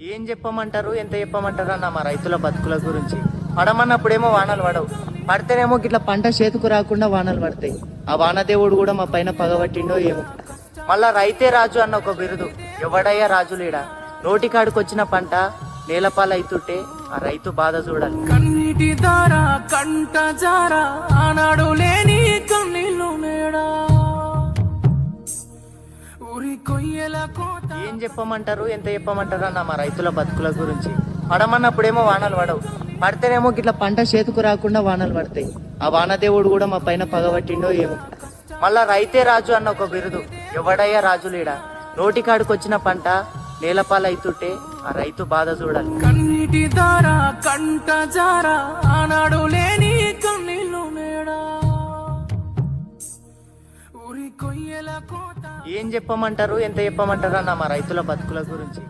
ఏం చెప్పమంటారు? ఎంత చెప్పమంటారు అన్న మా రైతుల బతుకుల గురించి. పడమన్నప్పుడేమో వానలు పడవు. పడితేనేమో గిట్ల పంట చేతికి రాకుండా వానలు పడతాయి. ఆ వానదేవుడు కూడా మా పైన పగబట్టిండో ఏమో. మళ్ళా రైతే రాజు అన్న ఒక బిరుదు. ఎవడయ్యా రాజు లేడా? నోటికాడికి వచ్చిన పంట నేలపాలైతుంటే ఆ రైతు బాధ చూడాలి. కన్నీటి దార కంట జారా ఆనాడు లేని ఏం చెప్పమంటారు? ఎంత చెప్పమంటారు అన్న మా రైతుల బతుకుల గురించి. పడమన్నప్పుడేమో వానలు పడవు. పడితేనేమో గిట్ల పంట చేతికి రాకుండా వానలు పడతాయి. ఆ వానదేవుడు కూడా మా పైన పగబట్టిండో ఏమో. మళ్ళా రైతే రాజు అన్న ఒక బిరుదు. ఎవడయ్యా రాజు లేడా? నోటికాడికి వచ్చిన పంట నేలపాలైతుంటే ఆ రైతు బాధ చూడాలి. కన్నీటి దార కంట జార ఆనాడు లేని ఏం చెప్పమంటారు? ఎంత చెప్పమంటారు అన్న మా రైతుల బతుకుల గురించి?